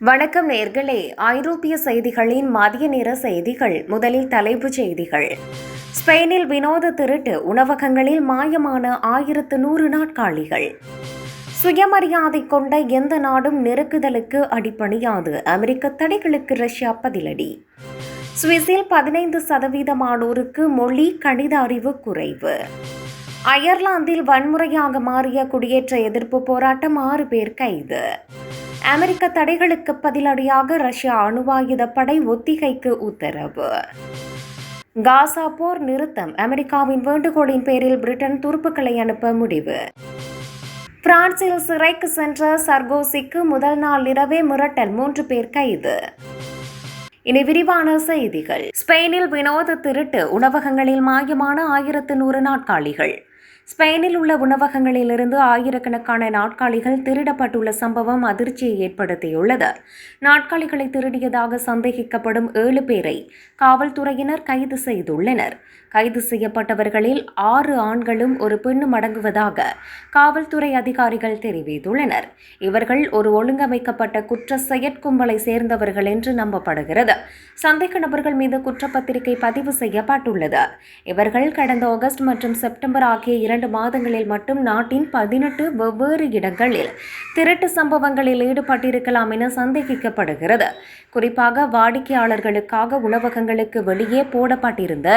வணக்கம் நேர்களே. ஐரோப்பிய செய்திகளின் மதிய நேர செய்திகள் முதலில் தலைப்புச் செய்திகள். ஸ்பெயினில் வினோத திருட்டு உணவகங்களில் மாயமான ஆயிரத்து நூறு நாட்காலிகள் சுயமரியாதை கொண்ட எந்த நாடும் நெருக்குதலுக்கு அடிப்பணியாது அமெரிக்க தடைகளுக்கு ரஷ்யா பதிலடி. சுவிஸில் பதினைந்து சதவீதமானோருக்கு மொழி கணித அறிவு குறைவு. அயர்லாந்தில் வன்முறையாக மாறிய குடியேற்ற எதிர்ப்பு போராட்டம் ஆறு பேர் கைது. அமெரிக்க தடைகளுக்கு பதிலடியாக ரஷ்யா அணுவாயுத படை ஒத்திகைக்கு உத்தரவு. காசா போர் நிறுத்தம். அமெரிக்காவின் வேண்டுகோளின் பேரில் பிரிட்டன் துருப்புக்களை அனுப்ப முடிவு. பிரான்சில் சிறைக்கு சென்ற சர்கோசிக்கு முதல் நாள் இரவே மிரட்டல். மூன்று பேர் கைது. இனி விரிவான செய்திகள். ஸ்பெயினில் வினோத திருட்டு. உணவகங்களில் மாயமான ஆயிரத்து நூறு நாட்காலிகள் ஸ்பெயினில் உள்ள உணவகங்களிலிருந்து ஆயிரக்கணக்கான நாட்காலிகள் திருடப்பட்டுள்ள சம்பவம் அதிர்ச்சியை ஏற்படுத்தியுள்ளது. நாட்காலிகளை திருடியதாக சந்தேகிக்கப்படும் ஏழு பேரை காவல்துறையினர் கைது செய்துள்ளனர். கைது செய்யப்பட்டவர்களில் ஆறு ஆண்களும் ஒரு பெண்ணும் அடங்குவதாக காவல்துறை அதிகாரிகள் தெரிவித்துள்ளனர். இவர்கள் ஒரு ஒழுங்கமைக்கப்பட்ட குற்ற செயற்கும்பலை சேர்ந்தவர்கள் என்று நம்பப்படுகிறது. சந்தேக நபர்கள் மீது குற்றப்பத்திரிகை பதிவு செய்யப்பட்டுள்ளது. இவர்கள் கடந்த ஆகஸ்ட் மற்றும் செப்டம்பர் ஆகிய இரண்டு மாதங்களில் மட்டும் நாட்டின் பதினெட்டு வெவ்வேறு இடங்களில் திருட்டு சம்பவங்களில் ஈடுபட்டிருக்கலாம் என சந்தேகிக்கப்படுகிறது. குறிப்பாக வாடிக்கையாளர்களுக்காக உணவகங்களுக்கு வெளியே போடப்பட்டிருந்த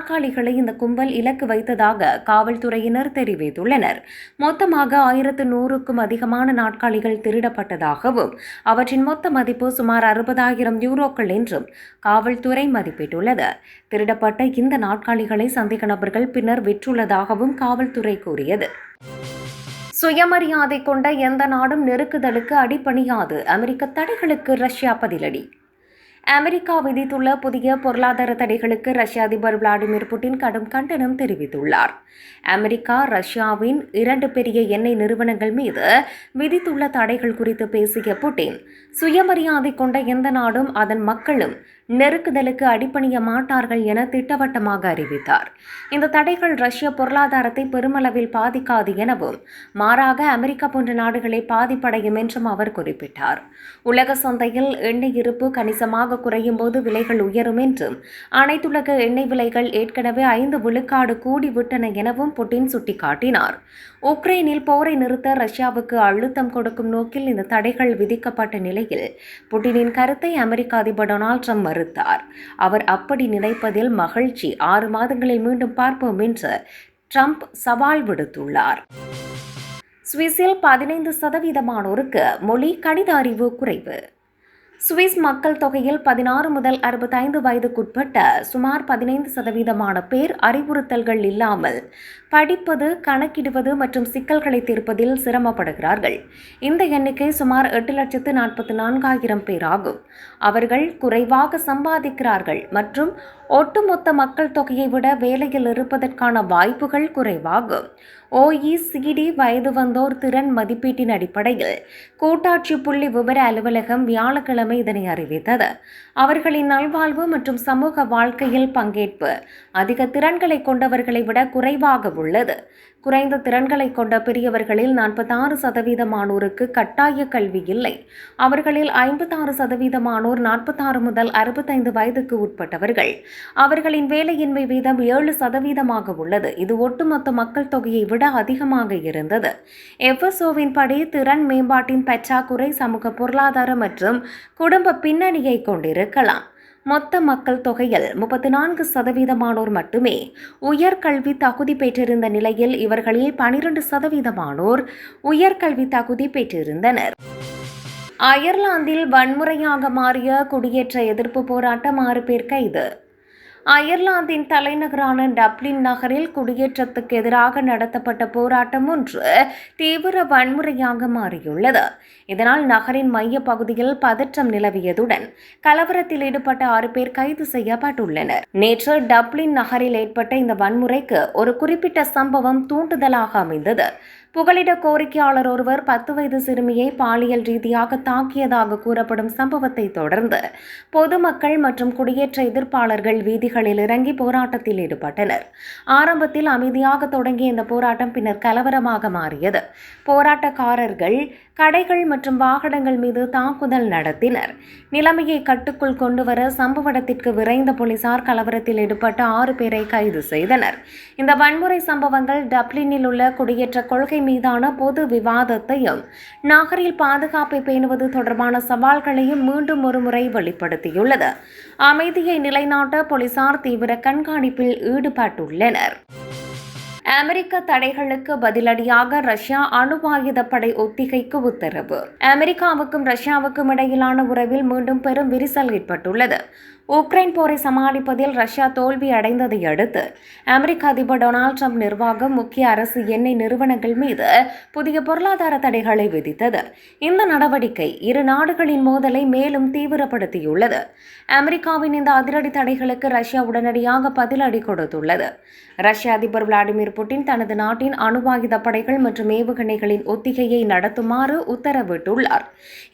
நாற்காலிகளை இந்த கும்பல் இலக்கு வைத்ததாக காவல்துறையினர் தெரிவித்துள்ளனர். மொத்தமாக ஆயிரத்து நூறுக்கும் அதிகமான நாட்காலிகள் திருடப்பட்டதாகவும் அவற்றின் மொத்த மதிப்பு சுமார் அறுபதாயிரம் யூரோக்கள் என்றும் காவல்துறை மதிப்பிட்டுள்ளது. திருடப்பட்ட இந்த நாட்காலிகளை சந்தேக நபர்கள் பின்னர் விற்றுள்ளதாகவும் காவல்துறை கூறியது. சுயமரியாதை கொண்ட எந்த நாடும் நெருக்குதலுக்கு அடிபணியாது. அமெரிக்க தடைகளுக்கு ரஷ்யா பதிலடி. அமெரிக்கா விதித்துள்ள புதிய பொருளாதார தடைகளுக்கு ரஷ்ய அதிபர் விளாடிமிர் புட்டின் கடும் கண்டனம் தெரிவித்துள்ளார். அமெரிக்கா ரஷ்யாவின் இரண்டு பெரிய எண்ணெய் நிறுவனங்கள் மீது விதித்துள்ள தடைகள் குறித்து பேசிய புட்டின் சுயமரியாதை கொண்ட எந்த நாடும் அதன் மக்களும் நெருக்குதலுக்கு அடிப்பணிய மாட்டார்கள் என திட்டவட்டமாக அறிவித்தார். இந்த தடைகள் ரஷ்ய பொருளாதாரத்தை பெருமளவில் பாதிக்காது எனவும் மாறாக அமெரிக்கா போன்ற நாடுகளை பாதிப்படையும் என்றும் அவர் குறிப்பிட்டார். உலக சந்தையில் எண்ணெய் இருப்பு கணிசமாக குறையும் போது விலைகள் உயரும் என்றும் அனைத்துலக எண்ணெய் விலைகள் ஏற்கனவே ஐந்து விழுக்காடு கூடிவிட்டன எனவும் புட்டின் சுட்டிக்காட்டினார். உக்ரைனில் போரை நிறுத்த ரஷ்யாவுக்கு அழுத்தம் கொடுக்கும் நோக்கில் இந்த தடைகள் விதிக்கப்பட்ட நிலையில் புட்டினின் கருத்தை அமெரிக்க அதிபர் டொனால்ட் ட்ரம்ப் மறுத்தார் அவர் அப்படி நினைப்பதில் மகிழ்ச்சி. ஆறு மாதங்களில் மீண்டும் பார்ப்போம் என்று ட்ரம்ப் சவால் விடுத்துள்ளார். சுவிஸில் பதினைந்து சதவீதமானோருக்கு மொழி கணித அறிவு குறைவு. சுவிஸ் மக்கள் தொகையில் பதினாறு முதல் அறுபத்தைந்து வயதுக்குட்பட்ட சுமார் பதினைந்து சதவீதமான பேர் அறிவுறுத்தல்கள் இல்லாமல் படிப்பது கணக்கிடுவது மற்றும் சிக்கல்களை தீர்ப்பதில் சிரமப்படுகிறார்கள். இந்த எண்ணிக்கை சுமார் எட்டு லட்சத்து நாற்பத்தி நான்காயிரம் பேர் ஆகும். அவர்கள் குறைவாக சம்பாதிக்கிறார்கள் மற்றும் ஒட்டுமொத்த மக்கள் தொகையை விட வேலையில் இருப்பதற்கான வாய்ப்புகள் குறைவாகும். ஓஇசிடி வயது வந்தோர் திறன் மதிப்பீட்டின் அடிப்படையில் கூட்டாட்சி புள்ளி விவர அலுவலகம் வியாழக்கிழமை இதனை அறிவித்தது. அவர்களின் நல்வாழ்வு மற்றும் சமூக வாழ்க்கையில் பங்கேற்பு அதிக திறன்களை கொண்டவர்களை விட குறைவாக உள்ளது. குறைந்த திறன்களை கொண்ட பெரியவர்களில் நாற்பத்தாறு சதவீதமானோருக்கு கட்டாய கல்வி இல்லை. அவர்களில் ஐம்பத்தாறு சதவீதமானோர் நாற்பத்தாறு முதல் அறுபத்தைந்து வயதுக்கு உட்பட்டவர்கள். அவர்களின் வேலையின்மை வீதம் ஏழு சதவீதமாக உள்ளது. இது ஒட்டுமொத்த மக்கள் தொகையை விட அதிகமாக இருந்தது. எஃப்எஸ்ஓவின் படி திறன் மேம்பாட்டின் பற்றாக்குறை சமூக பொருளாதார மற்றும் குடும்ப பின்னணியை கொண்டிருக்கலாம். மொத்த மக்கள் தொகையில் முப்பத்தி நான்கு சதவீதமானோர் மட்டுமே உயர்கல்வி தகுதி பெற்றிருந்த நிலையில் இவர்களில் பனிரெண்டு சதவீதமானோர் உயர்கல்வி தகுதி பெற்றிருந்தனர். அயர்லாந்தில் வன்முறையாக மாறிய குடியேற்ற எதிர்ப்பு போராட்டம் ஆறு பேர் கைது. அயர்லாந்தின் தலைநகரான டப்ளின் நகரில் குடியேற்றத்துக்கு எதிராக நடத்தப்பட்ட போராட்டம் ஒன்று தீவிர வன்முறையாக மாறியுள்ளது. இதனால் நகரின் மைய பகுதியில் பதற்றம் நிலவியதுடன் கலவரத்தில் ஈடுபட்ட ஆறு பேர் கைது செய்யப்பட்டுள்ளனர். நேற்று டப்ளின் நகரில் ஏற்பட்ட இந்த வன்முறைக்கு ஒரு குறிப்பிட்ட சம்பவம் தூண்டுதலாக அமைந்தது. புகலிட கோரிக்கையாளர் ஒருவர் பத்து வயது சிறுமியை பாலியல் ரீதியாக தாக்கியதாக கூறப்படும் சம்பவத்தை தொடர்ந்து பொதுமக்கள் மற்றும் குடியேற்ற எதிர்ப்பாளர்கள் வீதிகளில் இறங்கி போராட்டத்தில் ஈடுபட்டனர். ஆரம்பத்தில் அமைதியாக தொடங்கிய இந்த போராட்டம் பின்னர் கலவரமாக மாறியது. போராட்டக்காரர்கள் கடைகள் மற்றும் வாகனங்கள் மீது தாக்குதல் நடத்தினர். நிலைமையை கட்டுக்குள் கொண்டுவர சம்பவ இடத்திற்கு விரைந்த போலீசார் கலவரத்தில் ஈடுபட்ட ஆறு பேரை கைது செய்தனர். இந்த வன்முறை சம்பவங்கள் டப்ளினில் உள்ள குடியேற்ற கொள்கை மீதான பொது விவாதத்தையும் நகரில் பாதுகாப்பை பேணுவது தொடர்பான சவால்களையும் மீண்டும் ஒருமுறை வெளிப்படுத்தியுள்ளது. அமைதியை நிலைநாட்ட போலீசார் தீவிர கண்காணிப்பில் ஈடுபட்டுள்ளனர். அமெரிக்க தடைகளுக்கு பதிலடியாக ரஷ்யா அணு ஆயுத படை ஒத்திகைக்கு உத்தரவு. அமெரிக்காவுக்கும் ரஷ்யாவுக்கும் இடையிலான உறவில் மீண்டும் பெரும் விரிசல் ஏற்பட்டுள்ளது. உக்ரைன் போரை சமாளிப்பதில் ரஷ்யா தோல்வி அடைந்ததை அடுத்து அமெரிக்க அதிபர் டொனால்ட் ட்ரம்ப் நிர்வாகம் முக்கிய அரசு எண்ணெய் நிறுவனங்கள் மீது புதிய பொருளாதார தடைகளை விதித்தது. இந்த நடவடிக்கை இரு நாடுகளின் மோதலை மேலும் தீவிரப்படுத்தியுள்ளது. அமெரிக்காவின் இந்த அதிரடி தடைகளுக்கு ரஷ்யா உடனடியாக பதிலடி கொடுத்துள்ளது. ரஷ்ய அதிபர் விளாடிமிர் புட்டின் தனது நாட்டின் அணுவாயுத படைகள் மற்றும் ஏவுகணைகளின் ஒத்திகையை நடத்துமாறு உத்தரவிட்டுள்ளார்.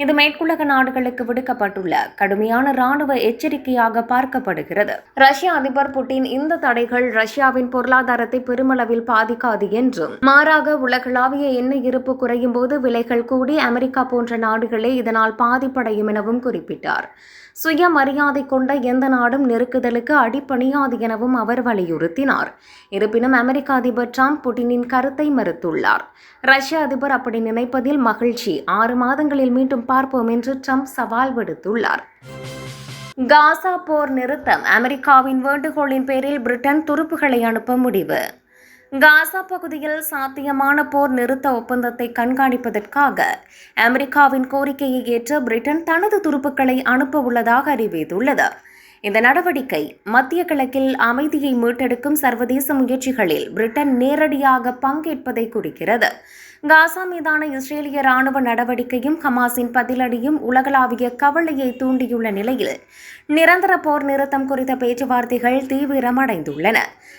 இது மேற்குலக நாடுகளுக்கு விடுக்கப்பட்டுள்ள கடுமையான ராணுவ எச்சரிக்கையாக பார்க்கப்படுகிறது. ரஷ்ய அதிபர் புட்டின் இந்த தடைகள் ரஷ்யாவின் பொருளாதாரத்தை பெருமளவில் பாதிக்காது என்றும் மாறாக உலகளாவிய எண்ணெய் இருப்பு குறையும் போது விலைகள் கூடி அமெரிக்கா போன்ற நாடுகளே இதனால் பாதிப்படையும் எனவும் குறிப்பிட்டார். சுயமரியாதை கொண்ட எந்த நாடும் நெருக்குதலுக்கு அடிப்பணியாது எனவும் அவர் வலியுறுத்தினார். இருப்பினும் அமெரிக்க அதிபர் ட்ரம்ப் புட்டினின் கருத்தை மறுத்துள்ளார். ரஷ்ய அதிபர் அப்படி நினைப்பதில் மகிழ்ச்சி. ஆறு மாதங்களில் மீண்டும் பார்ப்போம் என்று ட்ரம்ப் சவால் விடுத்துள்ளார். காசா போர் நிறுத்தம். அமெரிக்காவின் வேண்டுகோளின் பேரில் பிரிட்டன் துருப்புகளை அனுப்ப முடிவு. காசா பகுதியில் சாத்தியமான போர் நிறுத்த ஒப்பந்தத்தை கண்காணிப்பதற்காக அமெரிக்காவின் கோரிக்கையை ஏற்று பிரிட்டன் தனது துருப்புக்களை அனுப்ப உள்ளதாக அறிவித்துள்ளது. இந்த நடவடிக்கை மத்திய கிழக்கில் அமைதியை மீட்டெடுக்கும் சர்வதேச முயற்சிகளில் பிரிட்டன் நேரடியாக பங்கேற்பதை குறிக்கிறது. காசா மீதான இஸ்ரேலிய ராணுவ நடவடிக்கையும் ஹமாஸின் பதிலடியும் உலகளாவிய கவலையை தூண்டியுள்ள நிலையில் நிரந்தர போர் நிறுத்தம் குறித்த பேச்சுவார்த்தைகள் தீவிரமடைந்துள்ளன.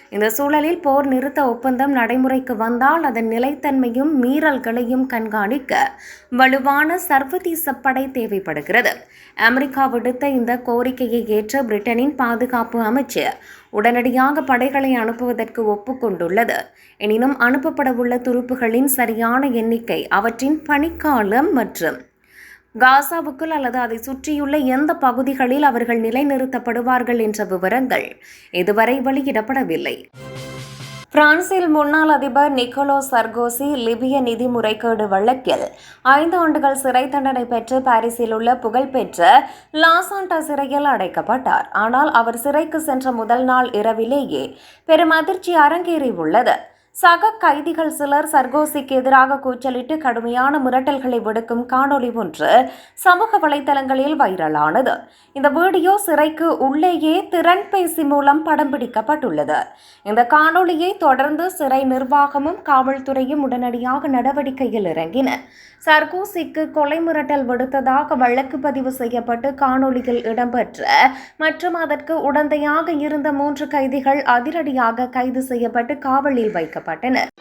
இந்த சூழலில் போர் நிறுத்த ஒப்பந்தம் நடைமுறைக்கு வந்தால் அதன் நிலைத்தன்மையும் மீறல்களையும் கண்காணிக்க வலுவான சர்வதேச படை தேவைப்படுகிறது. அமெரிக்கா விடுத்த இந்த கோரிக்கையை ஏற்ற பிரிட்டனின் பாதுகாப்பு அமைச்சர் உடனடியாக படைகளை அனுப்புவதற்கு ஒப்புக்கொண்டுள்ளது. எனினும் அனுப்பப்படவுள்ள துருப்புகளின் சரியான எண்ணிக்கை அவற்றின் பணிக்காலம் மற்றும் காசாவுக்குள் அல்லது அதை சுற்றியுள்ள எந்த பகுதிகளில் அவர்கள் நிலைநிறுத்தப்படுவார்கள் என்ற விவரங்கள் இதுவரை வெளியிடப்படவில்லை. பிரான்சில் முன்னாள் அதிபர் நிக்கோலோ சர்கோசி லிபிய நிதி முறைகேடு வழக்கில் ஐந்து ஆண்டுகள் சிறை தண்டனை பெற்று பாரிஸில் உள்ள புகழ்பெற்ற லாசாண்டா சிறையில் அடைக்கப்பட்டார். ஆனால் அவர் சிறைக்கு சென்ற முதல் நாள் இரவிலேயே பெரும் அதிர்ச்சி அரங்கேறியுள்ளது சக கைதிகள் சிலர் சர்கோசிக்கு எதிராக கூச்சலிட்டு கடுமையான மிரட்டல்களை விடுக்கும் காணொளி ஒன்று சமூக வலைதளங்களில் வைரலானது. இந்த வீடியோ சிறைக்கு உள்ளேயே திறன் பேசி மூலம் படம் பிடிக்கப்பட்டுள்ளது. இந்த காணொளியை தொடர்ந்து சிறை நிர்வாகமும் காவல்துறையும் உடனடியாக நடவடிக்கையில் இறங்கின. சர்கோசிக்கு கொலை மிரட்டல் விடுத்ததாக வழக்கு பதிவு செய்யப்பட்டு காணொளியில் இடம்பெற்ற மற்றும் அதற்கு உடந்தையாக இருந்த மூன்று கைதிகள் அதிரடியாக கைது செய்யப்பட்டு காவலில் வைக்கப்பட்டனர். ஈடுபட்டனர்